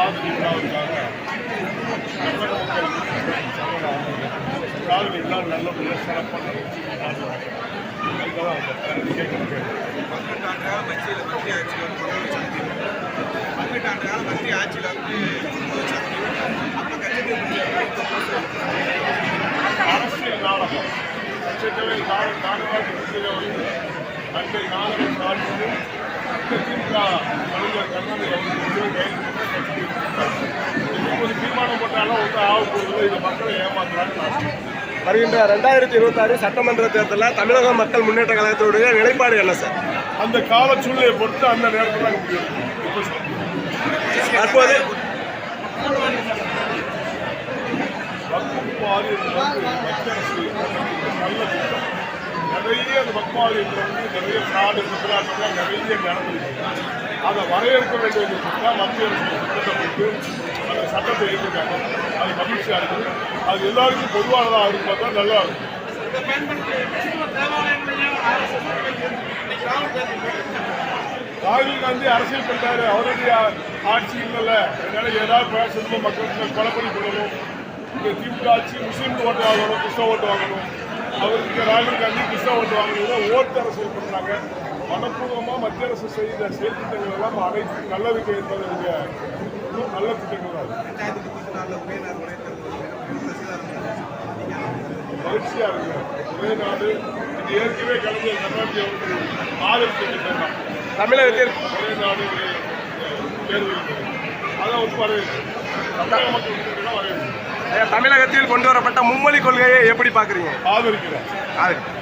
அதிமுகவுக்காக எல்லாம் நல்லபடியாக சிறப்பாக நடத்துவாங்க ஆண்டு கால மத்தியில் மத்திய ஆட்சியில் வந்து ஆண்டு கால மத்திய ஆட்சியில் வந்து அப்போ அரசியல் நாடகம் லட்சக்கவே நாடு நாடுவாக்கு வந்து அன்றை சார்ந்து திமுக கருணாநிதி ஒரு தீர்மானம் போட்டாலும் ஒன்றும் ஆக போகுது இந்த மக்களை ஏமாத்துறாங்க நான் சொல்றேன். வருகின்ற ரெண்டாயிரத்தி இருபத்தாறு சட்டமன்ற தேர்தலில் தமிழக மக்கள் முன்னேற்ற கழகத்துடைய நிலைப்பாடு என்ன சார் அந்த கால சூழ்நிலையை பொறுத்து அந்த நேரத்தில். தற்போது வக்குப்பாடு என்பது மத்திய அரசு நல்ல திட்டம் நிறைய அந்த வக்குப்பாடுன்ற வந்து நிறைய நாடு குஜராத்தில் நிறைய நடந்துருக்கு அதை வரையறுக்க வேண்டிய ஒரு திட்டம் மத்திய அரசு திட்டத்தை போட்டு அந்த சட்டத்தை ஏற்றிருக்காங்க அது மகிழ்ச்சியாக இருக்குது. அது எல்லாருக்கும் பொதுவானதாக இருக்கும் பார்த்தா நல்லா இருக்கும். ராகுல் காந்தி அரசியல் பண்ணிட்டாரு அவருடைய ஆட்சி இல்லைல்ல. அதனால ஏதாவது பேசணும் மக்களுக்கு கொலை பண்ணி கொடுக்கணும் இந்த திமுக ஆட்சி முஸ்லீம் ஓட்டு வாங்கணும் கிறிஸ்தவ ஓட்டு வாங்கணும். அவருக்கு ராகுல் காந்தி கிறிஸ்தவ ஓட்டு வாங்கணும் ஓட்டு அரசியல் பண்ணுறாங்க மனப்பூர்வமாக மத்திய அரசு செய்த செயல்திட்டங்கள் எல்லாம் அனைத்து நல்லதுக்கு என்பதற்கு நல்ல திட்டங்கள் தான் அது. ரெண்டாயிரத்தி முப்பத்தி நாலில் ஒரே நாள் ஒரே தேர்தல் மகிழ்ச்சியா இருக்கு. ஒரே நாடு இது ஏற்கனவே கலைஞர் கருணாநிதி அவர்கள் ஆதரித்த திட்டம் தான். தமிழகத்தில் ஒரே நாடு தேர்வு அதை வந்து வரவேற்று தமிழக மக்கள் வரவேற்று தமிழகத்தில் கொண்டு வரப்பட்ட மும்மொழி கொள்கையை எப்படி பார்க்குறீங்க? ஆதரிக்கிறேன். ஆதரிக்கிறேன்.